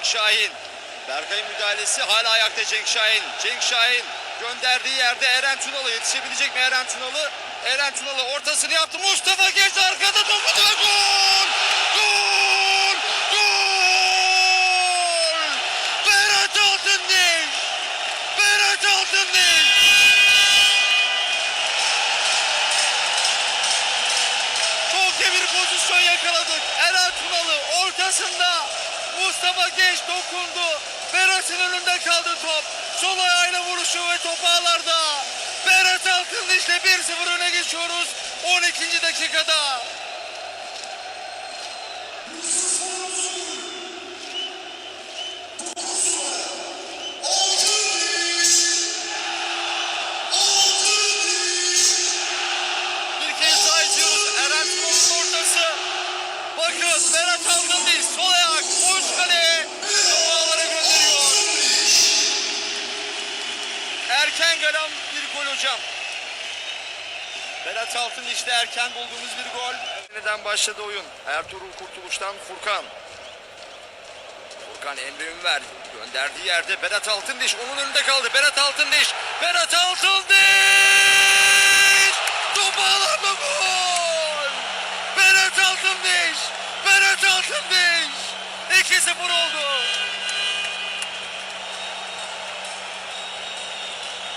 Cenk Şahin. Berkay müdahalesi hala ayakta Cenk Şahin. Cenk Şahin gönderdiği yerde Eren Tunalı yetişebilecek mi Eren Tunalı? Eren Tunalı ortasını yaptı. Mustafa geçti arkada dokundu ve gol! Gol! Gol! Berat Altındil! Berat Altındil! Çok bir pozisyon yakaladık. Eren Tunalı ortasında Mustafa Genç dokundu. Berat'ın önünde kaldı top. Sol ayağıyla vuruşu ve top ağlarda. Berat Altındiş'le 1-0 öne geçiyoruz. 12. dakikada. Hocam. Berat Altındil'de erken bulduğumuz bir gol. Neden başladı oyun? Ertuğrul Kurtuluş'tan Furkan. Furkan Emre Ünver gönderdiği yerde Berat Altındiş onun önünde kaldı. Berat Altındiş. Berat Altındiş! Top ağlarda gol! Berat Altındiş! Berat Altındiş! 2-0 oldu.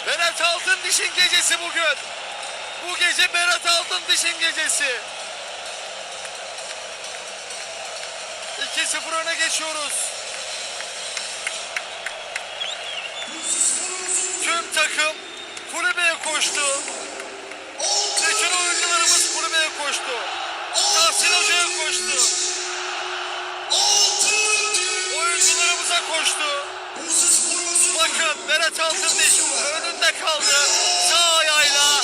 Berat Altındiş'in gecesi bugün. Bu gece Berat Altındiş'in gecesi. 2-0 öne geçiyoruz. Tüm takım kulübeye koştu. Berat Altındiş önünde kaldı. Sağ ayağıyla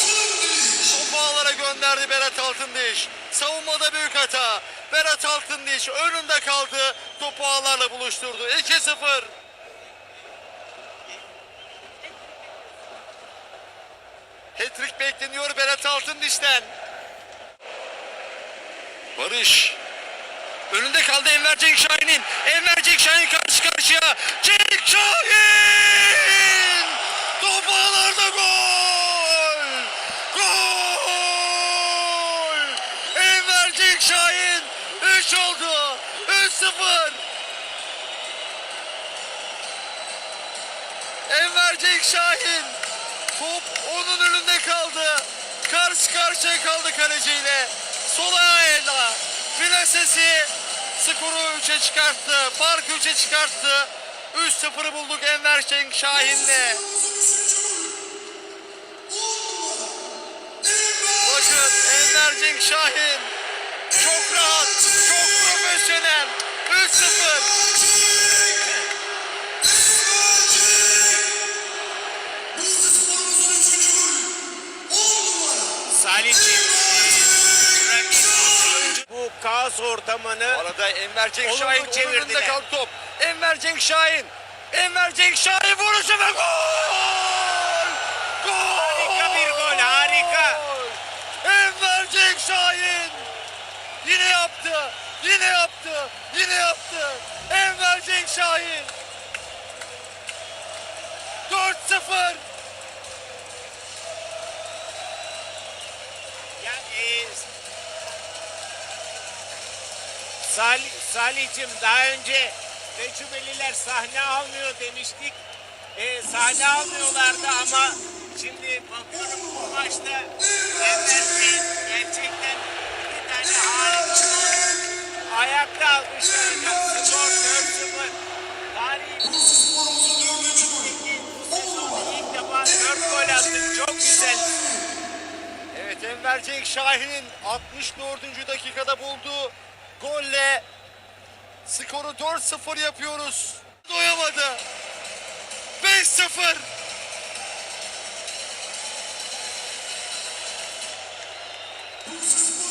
topu ağlara gönderdi Berat Altındiş. Savunmada büyük hata. Berat Altındiş önünde kaldı. Topu ağlarla buluşturdu. 2-0. Hat-trick bekleniyor Berat Altındiş'ten. Barış. Kaldı Enver Cenk Şahin'in. Enver Cenk Şahin karşı karşıya. Cenk Şahin! Top ağlarda gol! Gol! Enver Cenk Şahin 3 oldu. 3-0. Enver Cenk Şahin top onun önünde kaldı. Karşı karşıya kaldı kaleciyle. Sol ayağıyla Plasesi skoru 3'e çıkarttı. Farkı 3'e çıkarttı. 3-0'ı bulduk Enver Cenk Şahin'le. Bakın Enver Cenk Şahin kaos ortamını Bu arada Enver Cenk Olumlu Şahin çevirdiler. kaldı top. Enver Cenk Şahin. Enver Cenk Şahin vuruşu ve gol! Gol! Harika bir gol, harika. Enver Cenk Şahin. Yine yaptı. Yine yaptı. Yine yaptı. Enver Cenk Şahin. 4-0. ya, e, Salih, Salih'cim daha önce tecrübeliler sahne almıyor demiştik. E, sahne almıyorlardı ama şimdi bakıyorum bu maçta Enver gerçekten iki tane harika ayakta almışlar hocam. Skor 4-0. Tarih bu sezon ilk defa 4 gol attık. Çok güzel. Evet Enver Cenk Şahin'in 64. dakikada bulduğu golle skoru 4-0 yapıyoruz. Doyamadı. 5-0.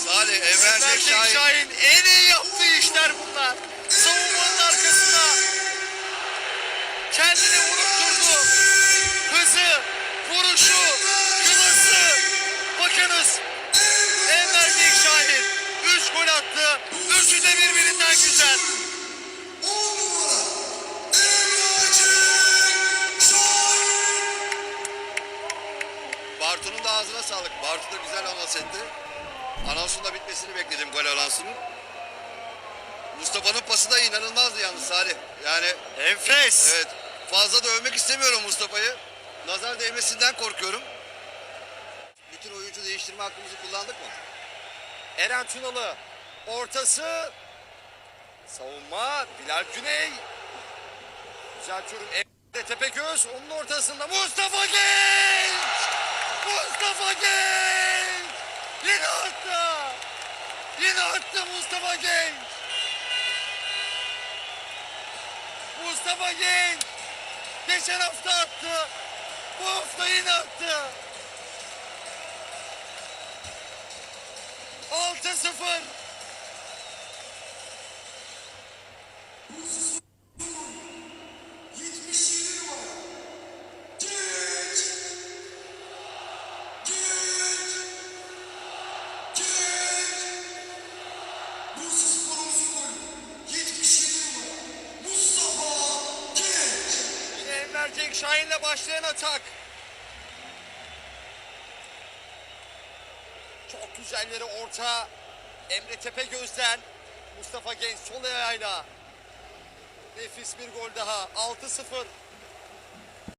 Salih Enver Cenk Şahin. en iyi yaptığı işler yüzden Bartu'nun da ağzına sağlık. Bartu da güzel anons etti. Anonsun da bitmesini bekledim gol anonsunun. Mustafa'nın pası da inanılmazdı yalnız Salih. Yani enfes. Evet. Fazla da övmek istemiyorum Mustafa'yı. Nazar değmesinden korkuyorum. Bütün oyuncu değiştirme hakkımızı kullandık mı? Eren Tunalı ortası savunma Bilal Güney. Düzeltiyorum Emre Tepegöz onun ortasında Mustafa Genç! Mustafa Genç! Yine attı! Yine attı Mustafa Genç! Mustafa Genç! Geçen hafta attı. Bu hafta yine attı. 6-0 Cenk Şahin'le başlayan atak. Çok güzelleri orta. Emre Tepegöz'den Mustafa Genç sol ayağıyla. Nefis bir gol daha. 6-0.